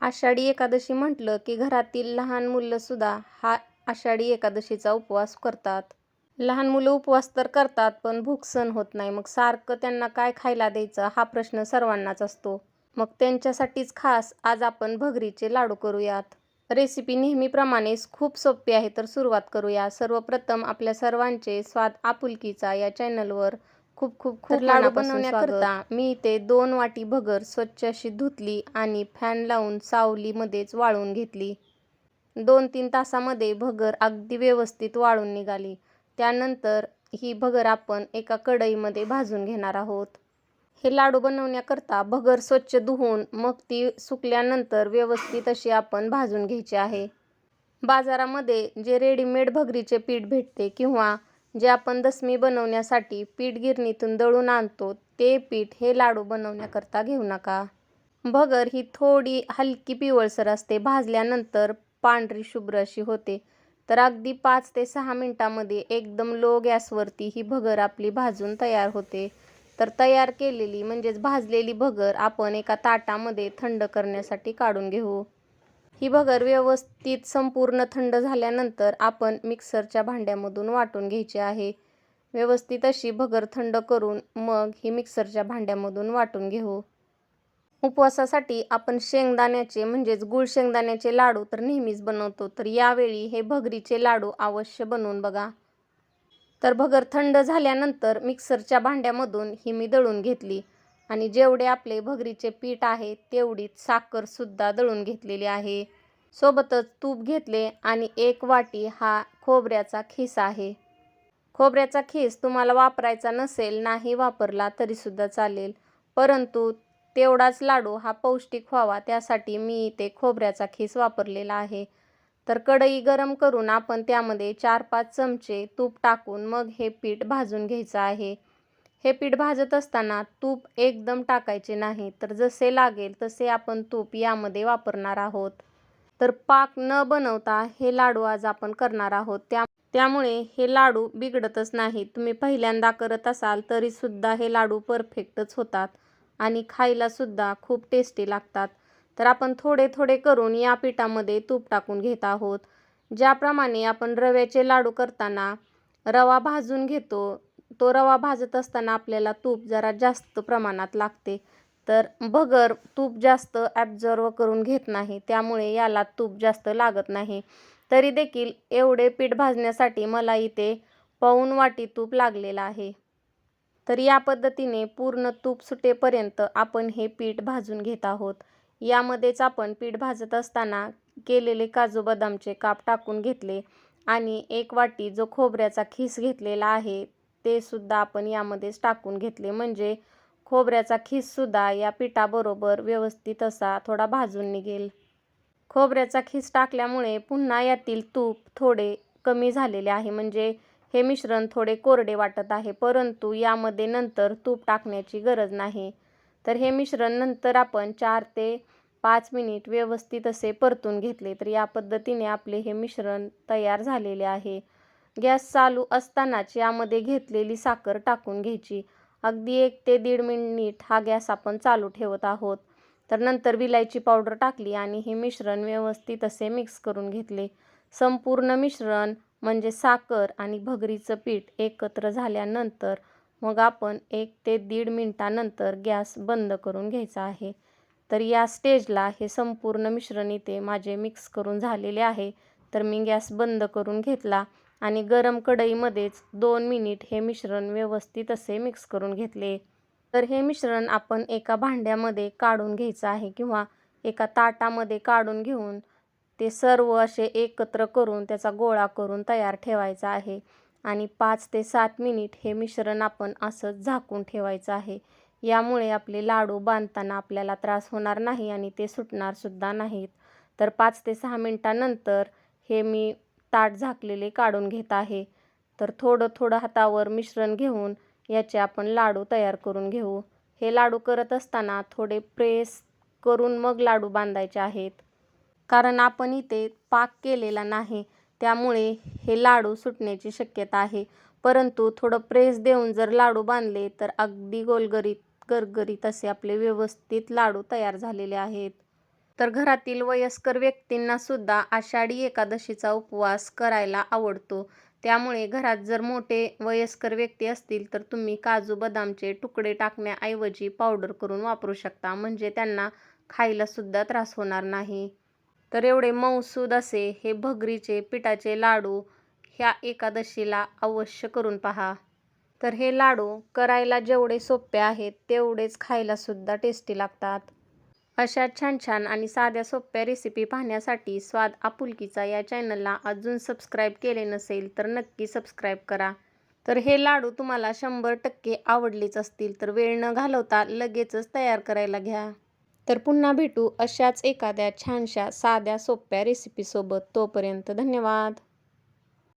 आषाढी एकादशी म्हटलं की घरातील लहान मुलंसुद्धा हा आषाढी एकादशीचा उपवास करतात. लहान मुलं उपवास तर करतात पण भूक सण होत नाही. मग सारखं त्यांना काय खायला द्यायचं हा प्रश्न सर्वांनाच असतो. मग त्यांच्यासाठीच खास आज आपण भगरीचे लाडू करूयात. रेसिपी नेहमीप्रमाणेच खूप सोपी आहे तर सुरुवात करूया. सर्वप्रथम आपल्या सर्वांचे स्वाद आपुलकीचा या चॅनलवर खूप खूप खूप लाडू बनवण्याकरता मी इथे दोन वाटी भगर स्वच्छ अशी धुतली आणि फॅन लावून सावलीमध्येच वाळून घेतली. दोन तीन तासामध्ये भगर अगदी व्यवस्थित वाळून निघाली. त्यानंतर ही भगर आपण एका कढईमध्ये भाजून घेणार आहोत. हे लाडू बनवण्याकरता भगर स्वच्छ धुवून मग ती सुकल्यानंतर व्यवस्थित अशी आपण भाजून घ्यायची आहे. बाजारामध्ये जे रेडीमेड भगरीचे पीठ भेटते किंवा जे आपण दसमी बनवण्यासाठी पीठ गिरणीतून दळून आणतो ते पीठ हे लाडू बनवण्याकरता घेऊ नका. भगर ही थोडी हलकी पिवळसर असते भाजल्यानंतर पांढरी शुभ्र अशी होते. तर अगदी पाच ते सहा मिनटामध्ये एकदम लो गॅसवरती ही भगर आपली भाजून तयार होते. तर तयार केलेली म्हणजेच भाजलेली भगर आपण एका ताटामध्ये थंड करण्यासाठी काढून घेऊ. ही भगर व्यवस्थित संपूर्ण थंड झाल्यानंतर आपण मिक्सरच्या भांड्यामधून वाटून घ्यायची आहे. व्यवस्थित अशी भगर थंड करून मग ही मिक्सरच्या भांड्यामधून वाटून घेऊ. उपवासासाठी आपण शेंगदाण्याचे म्हणजेच गुळ शेंगदाण्याचे लाडू तर नेहमीच बनवतो तर यावेळी हे भगरीचे लाडू अवश्य बनवून बघा. तर भगर थंड झाल्यानंतर मिक्सरच्या भांड्यामधून ही मी दळून घेतली. आणि जेवढे आपले भगरीचे पीठ आहे तेवढीच साखरसुद्धा दळून घेतलेली आहे. सोबतच तूप घेतले आणि एक वाटी हा खोबऱ्याचा खीस आहे. खोबऱ्याचा खीस तुम्हाला वापरायचा नसेल नाही वापरला तरीसुद्धा चालेल. परंतु तेवढाच लाडू हा पौष्टिक व्हावा त्यासाठी मी इथे खोबऱ्याचा खीस वापरलेला आहे. तर कढई गरम करून आपण त्यामध्ये चार पाच चमचे तूप टाकून मग हे पीठ भाजून घ्यायचं आहे. हे पीठ भाजत असताना तूप एकदम टाकायचे नाही. तर जसे लागेल तसे आपण तूप यामध्ये वापरणार आहोत. तर पाक न बनवता हे लाडू आज आपण करणार आहोत. त्या त्यामुळे हे लाडू बिघडतच नाही तुम्ही पहिल्यांदा करत असाल तरीसुद्धा हे लाडू परफेक्टच होतात आणि खायलासुद्धा खूप टेस्टी लागतात. तर आपण थोडे थोडे करून या पिठामध्ये तूप टाकून घेत आहोत. ज्याप्रमाणे आपण रव्याचे लाडू करताना रवा भाजून घेतो तो रवा भाजत असताना आपल्याला तूप जरा जास्त प्रमाणात लागते. तर भगर तूप जास्त ॲब्झॉर्व करून घेत नाही त्यामुळे याला तूप जास्त लागत नाही. तरी देखील एवढे पीठ भाजण्यासाठी मला इथे पाऊन वाटी तूप लागलेलं आहे. तर या पद्धतीने पूर्ण तूप सुटेपर्यंत आपण हे पीठ भाजून घेत आहोत. यामध्येच आपण पीठ भाजत असताना केलेले काजू बदामचे काप टाकून घेतले आणि एक वाटी जो खोबऱ्याचा खीस घेतलेला आहे ते सुद्धा आपण यामध्येच टाकून घेतले. म्हणजे खोबऱ्याचा खीससुद्धा या पिठाबरोबर व्यवस्थित असा थोडा भाजून निघेल. खोबऱ्याचा खीस टाकल्यामुळे पुन्हा यातील तूप थोडे कमी झालेले आहे. म्हणजे हे मिश्रण थोडे कोरडे वाटत आहे. परंतु यामध्ये नंतर तूप टाकण्याची गरज नाही. तर हे मिश्रण नंतर आपण चार ते पाच मिनिट व्यवस्थित असे परतून घेतले. तर या पद्धतीने आपले हे मिश्रण तयार झालेले आहे. गॅस चालू असतानाच यामध्ये घेतलेली साखर टाकून घ्यायची. अगदी एक ते दीड मिनिट हा गॅस आपण चालू ठेवत आहोत. तर नंतर विलायची पावडर टाकली आणि हे मिश्रण व्यवस्थित असे मिक्स करून घेतले. संपूर्ण मिश्रण म्हणजे साखर आणि भगरीचं पीठ एकत्र झाल्यानंतर मग आपण एक ते दीड मिनटानंतर गॅस बंद करून घ्यायचा आहे. तर या स्टेजला हे संपूर्ण मिश्रण इथे माझे मिक्स करून झालेले आहे. तर मी गॅस बंद करून घेतला. आणि गरम कढईमध्येच दोन मिनिट हे मिश्रण व्यवस्थित असे मिक्स करून घेतले. तर हे मिश्रण आपण एका भांड्यामध्ये काढून घ्यायचं आहे किंवा एका ताटामध्ये काढून घेऊन ते सर्व असे एकत्र करून त्याचा गोळा करून तयार ठेवायचा आहे. आणि पाच ते सात मिनिट हे मिश्रण आपण असंच झाकून ठेवायचं आहे. यामुळे आपले लाडू बांधताना आपल्याला त्रास होणार नाही आणि ते सुटणारसुद्धा नाहीत. तर पाच ते सहा मिनटानंतर हे मी ताट झाकलेले काढून घेत आहे. तर थोडं थोडं हातावर मिश्रण घेऊन याचे आपण लाडू तयार करून घेऊ. हे लाडू करत असताना थोडे प्रेस करून मग लाडू बांधायचे आहेत. कारण आपण इथे पाक केलेला नाही त्यामुळे हे लाडू सुटण्याची शक्यता आहे. परंतु थोडं प्रेस देऊन जर लाडू बांधले तर अगदी गोलगरीत गरगरीत असे आपले व्यवस्थित लाडू तयार झालेले आहेत. तर घरातील वयस्कर व्यक्तींना सुद्धा आषाढी एकादशीचा उपवास करायला आवडतो. त्यामुळे घरात जर मोठे वयस्कर व्यक्ती असतील तर तुम्ही काजू बदामचे तुकडे टाकण्याऐवजी पावडर करून वापरू शकता. म्हणजे त्यांना खायला सुद्धा त्रास होणार नाही. तर एवढे मऊसूद असे हे भगरीचे पिठाचे लाडू ह्या एकादशीला अवश्य करून पहा. तर हे लाडू करायला जेवढे सोपे आहेत तेवढेच खायला सुद्धा टेस्टी लागतात. अशा छान छान आणि साध्या सोप्या रेसिपी पाहण्यासाठी स्वाद आपुलकीचा या चॅनलला अजून सबस्क्राईब केले नसेल तर नक्की सबस्क्राईब करा. तर हे लाडू तुम्हाला शंभर टक्के आवडलेच असतील तर वेळ न घालवता लगेचच तयार करायला घ्या. तर पुन्हा भेटू अशाच एखाद्या छानशा साध्या सोप्या रेसिपीसोबत तोपर्यंत धन्यवाद.